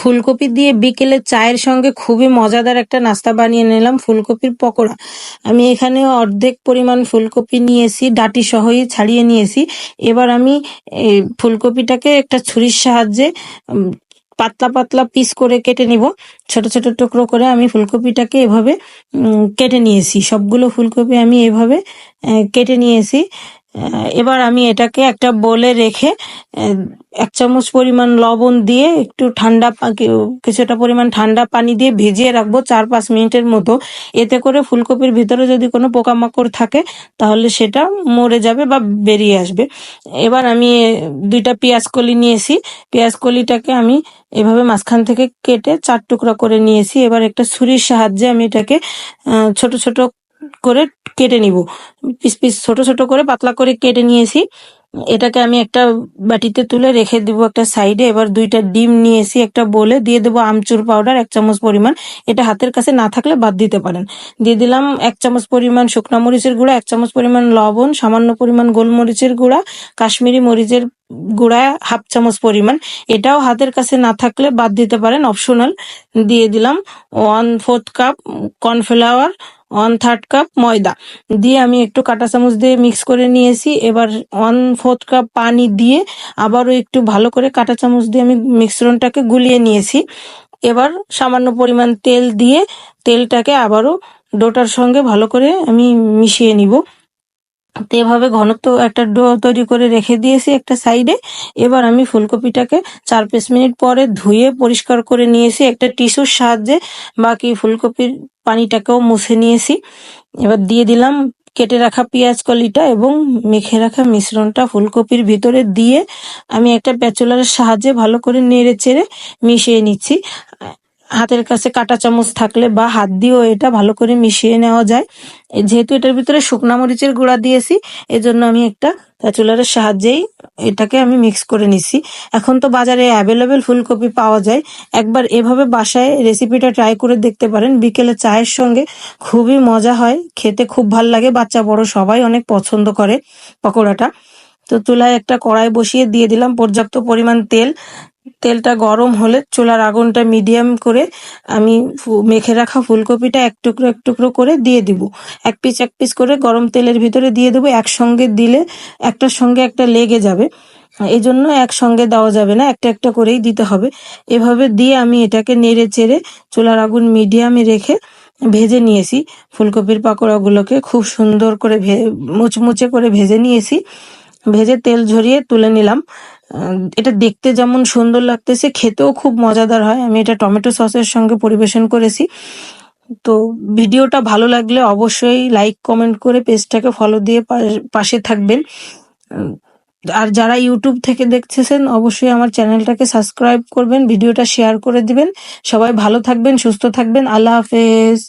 ফুলকপি দিয়ে বিকেলে চায়ের সঙ্গে খুবই মজাদার একটা নাস্তা বানিয়ে নিলাম ফুলকপির পকোড়া। আমি এখানে অর্ধেক পরিমাণ ফুলকপি নিয়েছি, ডাটি সহই ছাড়িয়ে নিয়েছি। এবার আমি ফুলকপিটাকে একটা ছুরির সাহায্যে পাতলা পাতলা পিস করে কেটে নিব। ছোট ছোট টুকরো করে আমি ফুলকপিটাকে এভাবে কেটে নিয়েছি। সবগুলো ফুলকপি আমি এভাবে কেটে নিয়েছি। এবার আমি এটাকে একটা বলে রেখে এক চামচ পরিমাণ লবণ দিয়ে একটু ঠান্ডা কিছুটা পরিমাণ ঠান্ডা পানি দিয়ে ভিজিয়ে রাখব চার পাঁচ মিনিটের মতো। এতে করে ফুলকপির ভিতরে যদি কোনো পোকামাকড় থাকে, তাহলে সেটা মরে যাবে বা বেরিয়ে আসবে। এবার আমি দুইটা পেঁয়াজ কলি নিয়েছি। পেঁয়াজ কলিটাকে আমি এভাবে মাঝখান থেকে কেটে চার টুকরা করে নিয়েছি। এবার একটা ছুরির সাহায্যে আমি এটাকে ছোট ছোট করে কেটে নিব। পিস পিস ছোট ছোট করে পাতলা করে কেটে নিয়েছি। এটাকে আমি একটা বাটিতে তুলে রেখে দিব একটা সাইডে। এবার দুইটা ডিম নিয়েছি একটা বলে। দিয়ে দেবো আমচুর পাউডার, এক চামচ পরিমাণ। এটা হাতের কাছে না থাকলে বাদ দিতে পারেন। দিয়ে দিলাম এক চামচ পরিমাণ শুকনো মরিচের গুঁড়া, এক চামচ পরিমাণ লবণ, সামান্য পরিমাণ গোলমরিচের গুঁড়া, কাশ্মীরি মরিচের গুঁড়া, হাফ চামচ পরিমাণ। এটাও হাতের কাছে না থাকলে বাদ দিতে পারেন, অপশনাল। দিয়ে দিলাম one fourth cup cornflour one third cup ময়দা। দিয়ে আমি একটু কাঁটা চামচ দিয়ে মিক্স করে নিয়েছি। এবার ওয়ান ফোর্থ কাপ পানি দিয়ে আবারও একটু ভালো করে কাঁটা চামচ দিয়ে আমি মিশ্রণটাকে গুলিয়ে নিয়েছি। এবার সামান্য পরিমাণ তেল দিয়ে তেলটাকে আবারও ডোটার সঙ্গে ভালো করে আমি মিশিয়ে নিব। তো এভাবে ঘনত্ব একটা ডো তৈরি করে রেখে দিয়েছি একটা সাইডে। এবার আমি ফুলকপিটাকে চার পাঁচ মিনিট পরে ধুয়ে পরিষ্কার করে নিয়েছি একটা টিস্যুর সাহায্যে। বাকি ফুলকপির পানিটাকেও মুছে নিয়েছি। এবার দিয়ে দিলাম কেটে রাখা পেঁয়াজ কলিটা এবং মেখে রাখা মিশ্রণটা ফুলকপির ভিতরে দিয়ে আমি একটা প্যাচুলারের সাহায্যে ভালো করে নেড়ে চেড়ে মিশিয়ে নিচ্ছি। হাতের কাছে কাঁটা চামচ থাকলে বা হাত দিয়েও এটা ভালো করে মিশিয়ে নেওয়া যায়। যেহেতু এটার ভিতরে শুকনা মরিচের গুঁড়া দিয়েছি, এজন্য আমি একটা প্যাচুলারের সাহায্যেই এটাকে আমি মিক্স করে নিছি। এখন তো বাজারে অ্যাভেলেবেল ফুলকপি পাওয়া যায়। একবার এভাবে বাসায় রেসিপিটা ট্রাই করে দেখতে পারেন। বিকেলে চায়ের সঙ্গে খুবই মজা হয়, খেতে খুব ভালো লাগে, বাচ্চা বড় সবাই অনেক পছন্দ করে পকোড়াটা। তো চুলায় একটা কড়াই বসিয়ে দিয়ে দিলাম পর্যাপ্ত পরিমাণ তেল। তেলটা গরম হলে চুলার আগুনটা মিডিয়াম করে আমি মেখে রাখা ফুলকপিটা এক টুকরো এক টুকরো করে দিয়ে দিব। এক পিস এক পিস করে গরম তেলের ভিতরে দিয়ে দেবো। একসঙ্গে দিলে একটার সঙ্গে একটা লেগে যাবে। এই জন্য একসঙ্গে দেওয়া যাবে না, একটা একটা করেই দিতে হবে। এভাবে দিয়ে আমি এটাকে নেড়ে চেড়ে চুলার আগুন মিডিয়ামে রেখে ভেজে নিয়েছি। ফুলকপির পাকোড়াগুলোকে খুব সুন্দর করে ভে- মুচমুচে করে ভেজে নিয়েছি। ভেজে তেল ঝরিয়ে তুলে নিলাম। এটা দেখতে যেমন সুন্দর লাগতেছে, খেতেও খুব মজাদার হয়। আমি এটা টমেটো সসের সঙ্গে পরিবেশন করেছি। তো ভিডিওটা ভালো লাগলে অবশ্যই লাইক, কমেন্ট করে পেজটাকে ফলো দিয়ে পাশে থাকবেন। আর যারা ইউটিউব থেকে দেখতেছেন, অবশ্যই আমার চ্যানেলটাকে সাবস্ক্রাইব করবেন, ভিডিওটা শেয়ার করে দিবেন। সবাই ভালো থাকবেন, সুস্থ থাকবেন। আল্লাহ হাফেজ।